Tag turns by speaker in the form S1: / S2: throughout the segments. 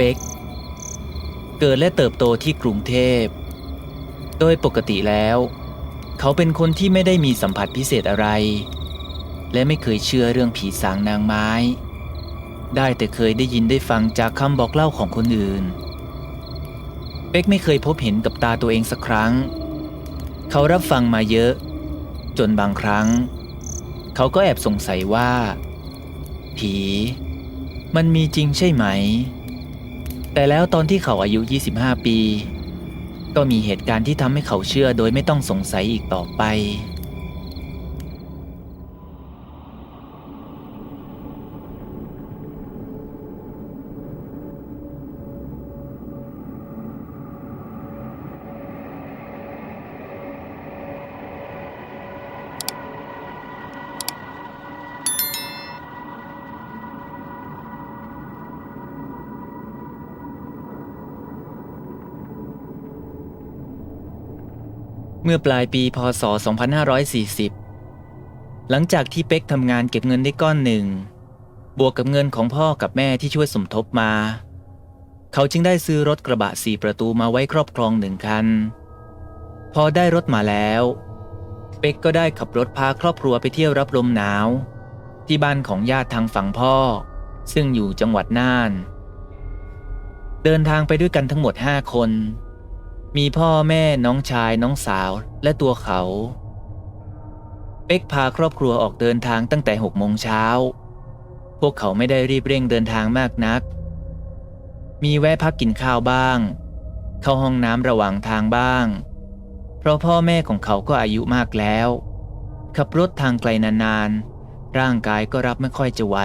S1: เป็ก เกิดและเติบโตที่กรุงเทพ โดยปกติแล้ว เขาเป็นคนที่ไม่ได้มีสัมผัสพิเศษอะไร และไม่เคยเชื่อเรื่องผีสางนางไม้ ได้แต่เคยได้ยินได้ฟังจากคำบอกเล่าของคนอื่น เป็กไม่เคยพบเห็นกับตาตัวเองสักครั้ง เขารับฟังมาเยอะ จนบางครั้ง เขาก็แอบสงสัยว่า ผีมันมีจริงใช่ไหม แต่แล้วตอนที่เขาอายุ 25 ปี ก็มีเหตุการณ์ที่ทำให้เขาเชื่อโดยไม่ต้องสงสัยอีกต่อไป เมื่อปลายปีพศ 2540 หลังจากที่เป็กทำงานเก็บเงินได้ก้อนหนึ่ง บวกกับเงินของพ่อกับแม่ที่ช่วยสมทบมา เขาจึงได้ซื้อรถกระบะสี่ประตูมาไว้ครอบครองหนึ่งคัน พอได้รถมาแล้ว เป็กก็ได้ขับรถพาครอบครัวไปเที่ยวรับลมหนาว ที่บ้านของญาติทางฝั่งพ่อ ซึ่งอยู่จังหวัดน่าน เดินทางไปด้วยกันทั้งหมด5คน มีพ่อแม่น้องชายน้องสาวและตัวเขา เป็กพาครอบครัวออกเดินทางตั้งแต่หกโมงเช้า พวกเขาไม่ได้รีบเร่งเดินทางมากนัก มีแวะพักกินข้าวบ้าง เข้าห้องน้ำระหว่างทางบ้าง เพราะพ่อแม่ของเขาก็อายุมากแล้ว ขับรถทางไกลนานๆ ร่างกายก็รับไม่ค่อยจะไหว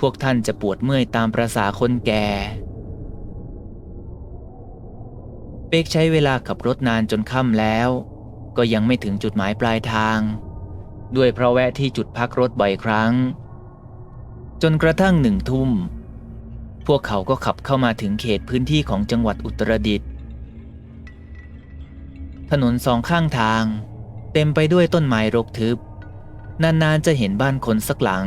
S1: พวกท่านจะปวดเมื่อยตามประษาคนแก่ เป็กใช้เวลาขับรถนานจนค่ำแล้ว ก็ยังไม่ถึงจุดหมายปลายทาง ด้วยเพราะแวะที่จุดพักรถบ่อยครั้ง จนกระทั่งหนึ่งทุ่ม พวกเขาก็ขับเข้ามาถึงเขตพื้นที่ของจังหวัดอุตรดิตถ์ถนนสองข้างทาง เต็มไปด้วยต้นไม้รกทึบ นานๆจะเห็นบ้านคนสักหลัง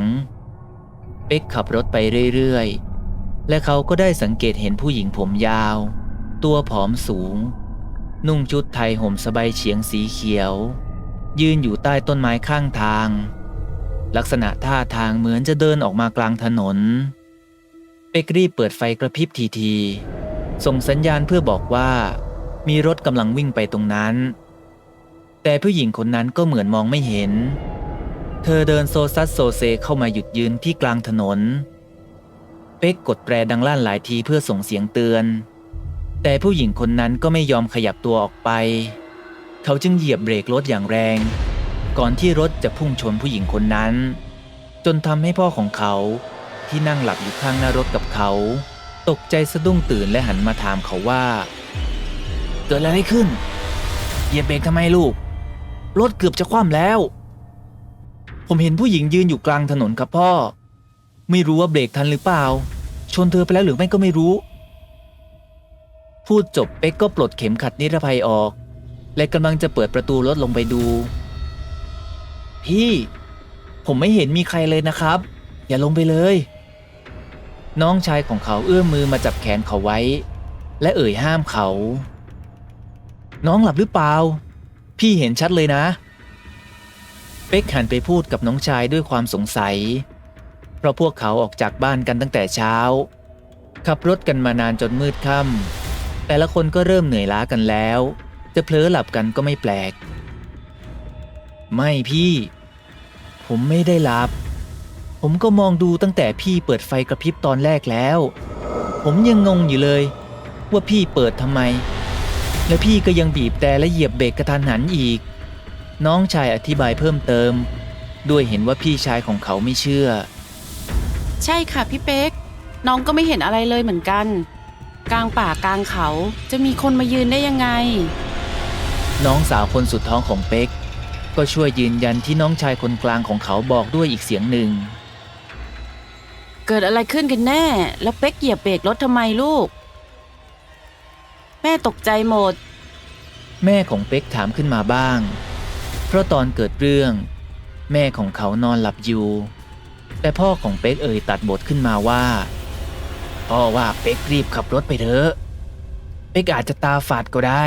S1: เป็กขับรถไปเรื่อยๆ และเขาก็ได้สังเกตเห็นผู้หญิงผมยาว ตัวผอมสูง นุ่งชุดไทยห่มสบายเฉียงสีเขียว ยืนอยู่ใต้ต้นไม้ข้างทาง ลักษณะท่าทางเหมือนจะเดินออกมากลางถนน เป็กรีบเปิดไฟกระพริบทีๆส่งสัญญาณเพื่อบอกว่า มีรถกำลังวิ่งไปตรงนั้น แต่ผู้หญิงคนนั้นก็เหมือนมองไม่เห็น เธอเดินโซซัสโซเซเข้ามาหยุดยืนที่กลางถนนเป็กกดแตรดังลั่นหลายทีเพื่อส่งเสียงเตือน แต่ผู้หญิงคนนั้นก็ไม่ยอมขยับตัวออกไป เขาจึงเหยียบเบรกรถอย่างแรง ก่อนที่รถจะพุ่งชนผู้หญิงคนนั้น จนทำให้พ่อของเขาที่นั่งหลับอยู่ข้างหน้ารถกับเขา ตกใจสะดุ้งตื่นและหันมาถามเขาว่า เกิดอะไรขึ้น เหยียบเบรกทำไมลูก รถเกือบจะคว่ำแล้ว ผมเห็นผู้หญิงยืนอยู่กลางถนนครับพ่อ ไม่รู้ว่าเบรกทันหรือเปล่า ชนเธอไปแล้วหรือไม่ก็ไม่รู้ พูดจบเป็กก็ปลดเข็มขัดนิรภัยออก และกำลังจะเปิดประตูรถลงไปดู พี่ ผมไม่เห็นมีใครเลยนะครับ อย่าลงไปเลย น้องชายของเขาเอื้อมมือมาจับแขนเขาไว้ และเอ่ยห้ามเขา น้องหลับหรือเปล่า พี่เห็นชัดเลยนะ เป็กหันไปพูดกับน้องชายด้วยความสงสัย เพราะพวกเขาออกจากบ้านกันตั้งแต่เช้าขับรถกันมานานจนมืดค่ำ แต่ละคนก็เริ่มเหนื่อยล้ากันแล้ว จะเผลอหลับกันก็ไม่แปลก ไม่พี่ ผมไม่ได้หลับ ผมก็มองดูตั้งแต่พี่เปิดไฟกระพริบตอนแรกแล้ว ผมยังงงอยู่เลย ว่าพี่เปิดทำไม และพี่ก็ยังบีบแต่และเหยียบเบรกกระทันหันอีก น้องชายอธิบายเพิ่มเติม ด้วยเห็นว่าพี่ชายของเขาไม่เชื่อ
S2: ใช่ค่ะพี่เป๊กน้องก็ไม่เห็นอะไรเลยเหมือนกัน กลางป่ากลางเขา จะมีคนมายืนได้ยังไง
S1: น้องสาวคนสุดท้องของเป็กก็ช่วยยืนยันที่น้องชายคนกลางของเขาบอกด้วยอีกเสียงหนึ่ง
S2: เกิดอะไรขึ้นกันแน่ แล้วเป๊กเหยียบเบรกรถทำไมลูก แม่ตกใจหมด
S1: แม่ของเป็กถามขึ้นมาบ้าง เพราะตอนเกิดเรื่อง แม่ของเขานอนหลับอยู่ แต่พ่อของเป็กเอ่ยตัดบทขึ้นมาว่า พ่อว่าเป็กรีบขับรถไปเถอะเป็กอาจจะตาฝาดก็ได้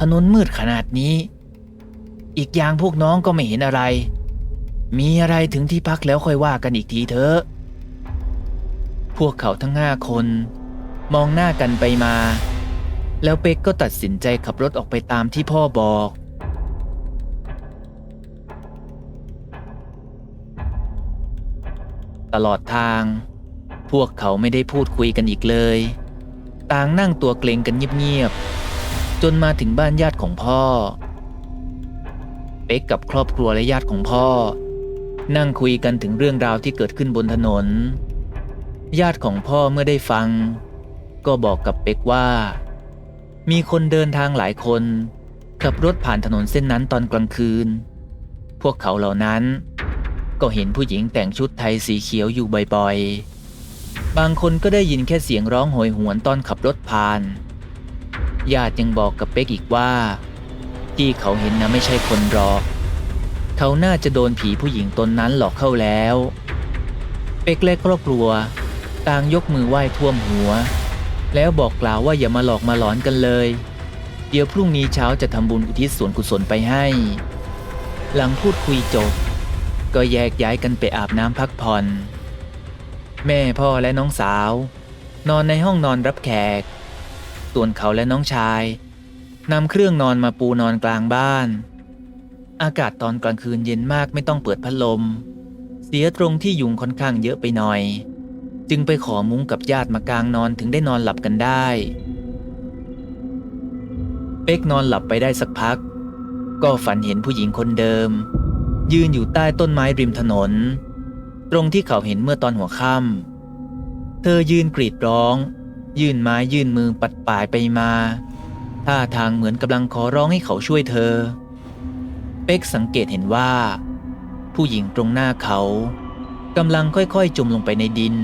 S1: ถนนมืดขนาดนี้ อีกอย่างพวกน้องก็ไม่เห็นอะไร มีอะไรถึงที่พักแล้วค่อยว่ากันอีกทีเถอะ พวกเขาทั้งห้าคน มองหน้ากันไปมา แล้วเป็กก็ตัดสินใจขับรถออกไปตามที่พ่อบอกตลอดทาง พวกเขาไม่ได้พูดคุยกันอีกเลย ต่างนั่งตัวเกรงกันเงียบๆ จนมาถึงบ้านญาติของพ่อ เป็กกับครอบครัวและญาติของพ่อ นั่งคุยกันถึงเรื่องราวที่เกิดขึ้นบนถนน ญาติของพ่อเมื่อได้ฟัง ก็บอกกับเป็กว่า มีคนเดินทางหลายคน ขับรถผ่านถนนเส้นนั้นตอนกลางคืน พวกเขาเหล่านั้น ก็เห็นผู้หญิงแต่งชุดไทยสีเขียวอยู่บ่อยๆ บางคนก็ได้ยินแค่เสียงร้องโหยหวนตอนขับรถผ่าน ญาติยังบอกกับเป็กอีกว่า ที่เขาเห็นนะไม่ใช่คนหรอก เขาน่าจะโดนผีผู้หญิงตนนั้นหลอกเข้าแล้ว เป็กและครอบครัวต่างยกมือไหว้ท่วมหัว แล้วบอกกล่าวว่าอย่ามาหลอกมาหลอนกันเลย เดี๋ยวพรุ่งนี้เช้าจะทำบุญอุทิศส่วนกุศลไปให้ หลังพูดคุยจบ ก็แยกย้ายกันไปอาบน้ำพักผ่อน แม่พ่อและน้องสาว นอนในห้องนอนรับแขก ส่วนเขาและน้องชายนำเครื่องนอนมาปูนอนกลางบ้าน อากาศตอนกลางคืนเย็นมากไม่ต้องเปิดพัดลม เสียตรงที่ยุงค่อนข้างเยอะไปหน่อย จึงไปขอมุ้งกับญาติมากางนอนถึงได้นอนหลับกันได้ เป๊กนอนหลับไปได้สักพัก ก็ฝันเห็นผู้หญิงคนเดิม ยืนอยู่ใต้ต้นไม้ริมถนน ตรงที่เขาเห็นเมื่อตอนหัวค่ำเธอยืนกรีดร้อง ยื่นไม้ยื่นมือปัดป่ายไปมาท่าทางเหมือนกำลังขอร้องให้เขาช่วยเธอ เป็กสังเกตเห็นว่า ผู้หญิงตรงหน้าเขากำลังค่อยๆจมลงไปในดิน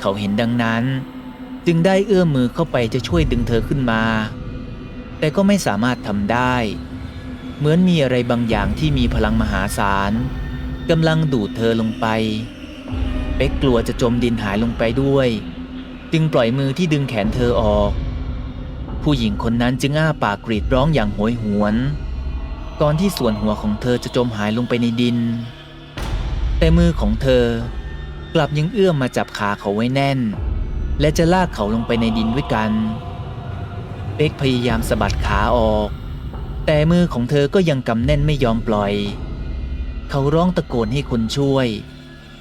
S1: เขาเห็นดังนั้น จึงได้เอื้อมมือเข้าไปจะช่วยดึงเธอขึ้นมา แต่ก็ไม่สามารถทำได้ เหมือนมีอะไรบางอย่างที่มีพลังมหาศาล กำลังดูดเธอลงไป เป็กกลัวจะจมดินหายลงไปด้วย จึงปล่อยมือที่ดึงแขนเธอออก ผู้หญิงคนนั้นจึงอ้าปากกรีดร้องอย่างโหยหวน ก่อนที่ส่วนหัวของเธอจะจมหายลงไปในดิน แต่มือของเธอกลับยังเอื้อมมาจับขาเขาไว้แน่น และจะลากเขาลงไปในดินด้วยกัน เป็กพยายามสะบัดขาออก แต่มือของเธอก็ยังกำแน่นไม่ยอมปล่อย เขาร้องตะโกนให้คนช่วย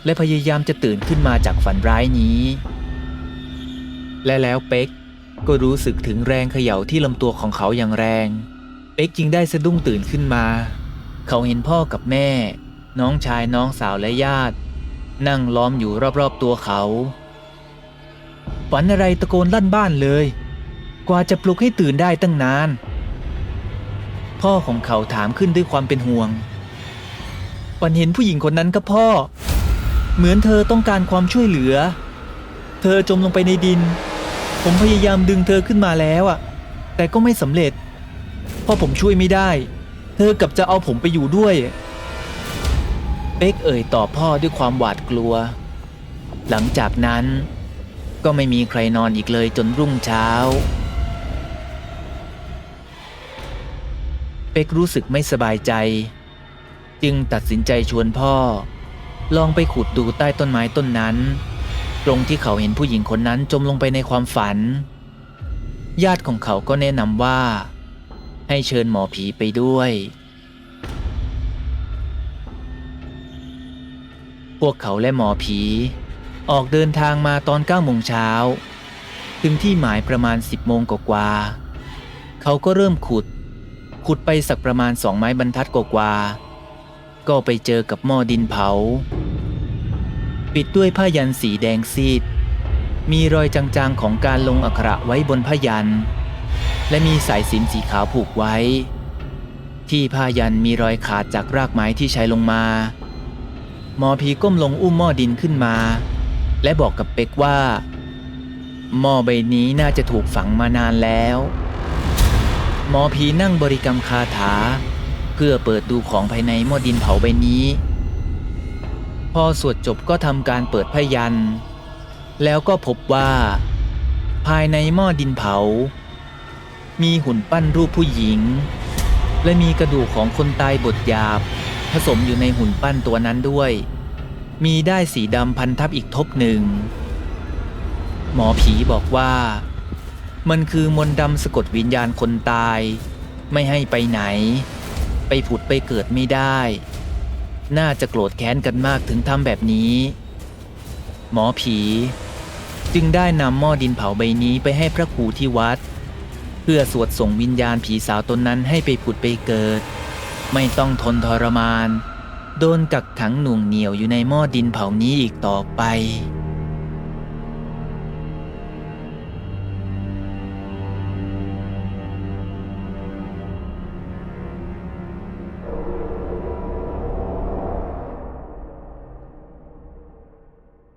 S1: และพยายามจะตื่นขึ้นมาจากฝันร้ายนี้ และแล้วเป็กก็รู้สึกถึงแรงเขย่าที่ลำตัวของเขาอย่างแรง เป็กจึงได้สะดุ้งตื่นขึ้นมา เขาเห็นพ่อกับแม่ น้องชายน้องสาวและญาติ นั่งล้อมอยู่รอบๆตัวเขา ฝันอะไรตะโกนลั่นบ้านเลย กว่าจะปลุกให้ตื่นได้ตั้งนาน พ่อของเขาถามขึ้นด้วยความเป็นห่วง ฝันเห็นผู้หญิงคนนั้นกับพ่อ เหมือนเธอต้องการความช่วยเหลือ เธอจมลงไปในดิน ผมพยายามดึงเธอขึ้นมาแล้วอะแต่ก็ไม่สำเร็จเพ่อผมช่วยไม่ได้ เธอกลับจะเอาผมไปอยู่ด้วย เป๊กเอ่ยต่อพ่อด้วยความหวาดกลัว หลังจากนั้น ก็ไม่มีใครนอนอีกเลยจนรุ่งเช้า เป็กรู้สึกไม่สบายใจ จึงตัดสินใจชวนพ่อ ลองไปขุดดูใต้ต้นไม้ต้นนั้น ตรงที่เขาเห็นผู้หญิงคนนั้นจมลงไปในความฝัน ญาติของเขาก็แนะนำว่า ให้เชิญหมอผีไปด้วย พวกเขาและหมอผี ออกเดินทางมาตอน9โมงเช้า ถึงที่หมายประมาณ 10โมงกว่าเขาก็เริ่มขุด ขุดไปสักประมาณสองไม้บรรทัดกว่าๆ ก็ไปเจอกับหม้อดินเผา ปิดด้วยผ้ายันสีแดงซีด มีรอยจางๆของการลงอักขระไว้บนผ้ายัน และมีสายสินสีขาวผูกไว้ ที่ผ้ายันมีรอยขาดจากรากไม้ที่ใช้ลงมา หมอผีก้มลงอุ้มหม้อดินขึ้นมา และบอกกับเป็กว่าหม้อใบนี้น่าจะถูกฝังมานานแล้ว หมอผีนั่งบริกรรมคาถา เพื่อเปิดดูของภายในหม้อดินเผาใบนี้ พอสวดจบก็ทำการเปิดพยัน แล้วก็พบว่า ภายในหม้อดินเผา มีหุ่นปั้นรูปผู้หญิง และมีกระดูกของคนตายบดหยาบ ผสมอยู่ในหุ่นปั้นตัวนั้นด้วย มีได้สีดำพันทับอีกทบหนึ่ง หมอผีบอกว่ามันคือมนต์ดำสะกดวิญญาณคนตาย ไม่ให้ไปไหน ไปผุดไปเกิดไม่ได้ น่าจะโกรธแค้นกันมากถึงทำแบบนี้ หมอผี จึงได้นำหม้อดินเผาใบนี้ไปให้พระครูที่วัด เพื่อสวดส่งวิญญาณผีสาวตนนั้นให้ไปผุดไปเกิด ไม่ต้องทนทรมาน โดนกักขังหน่วงเหนียวอยู่ในหม้อดินเผานี้อีกต่อไป